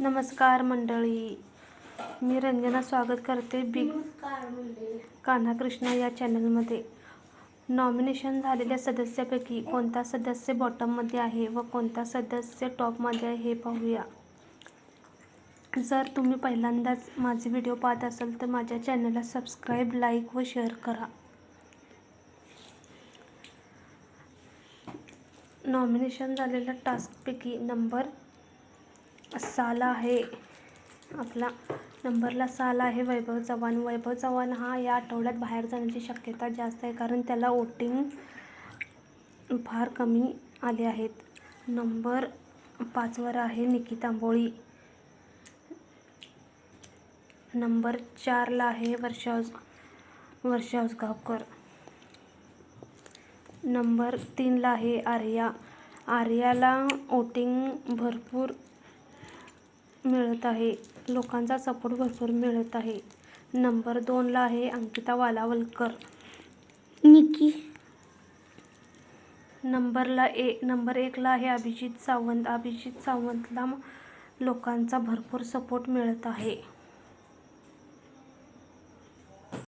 नमस्कार मंडळी. मी रंजना स्वागत करते बिग कान्हा कृष्णा या चॅनलमध्ये. नॉमिनेशन झालेल्या सदस्यापैकी कोणता सदस्य बॉटममध्ये आहे व कोणता सदस्य टॉपमध्ये आहे हे पाहूया. जर तुम्ही पहिल्यांदाच माझे व्हिडिओ पाहत असाल तर माझ्या चॅनलला सबस्क्राईब लाईक व शेअर करा. नॉमिनेशन झालेल्या टास्कपैकी नंबर साला आहे. आपला नंबरला साला आहे. वैभव चव्हाण. वैभव चव्हाण हा या आठवड्यात बाहेर जाण्याची शक्यता जास्त आहे कारण त्याला वोटिंग फार कमी आले आहेत. नंबर पाचवर आहे निकिता आंबोळी. नंबर चारला आहे वर्षा वर्षा उसगावकर नंबर तीनला आहे आर्या. आर्याला वोटिंग भरपूर मिळत आहे. लोकांचा सपोर्ट भरपूर मिळत आहे. नंबर दोनला आहे अंकिता वालावलकर. निकी. नंबरला ए नंबर एकला आहे अभिजित सावंत. अभिजित सावंतला लोकांचा भरपूर सपोर्ट मिळत आहे.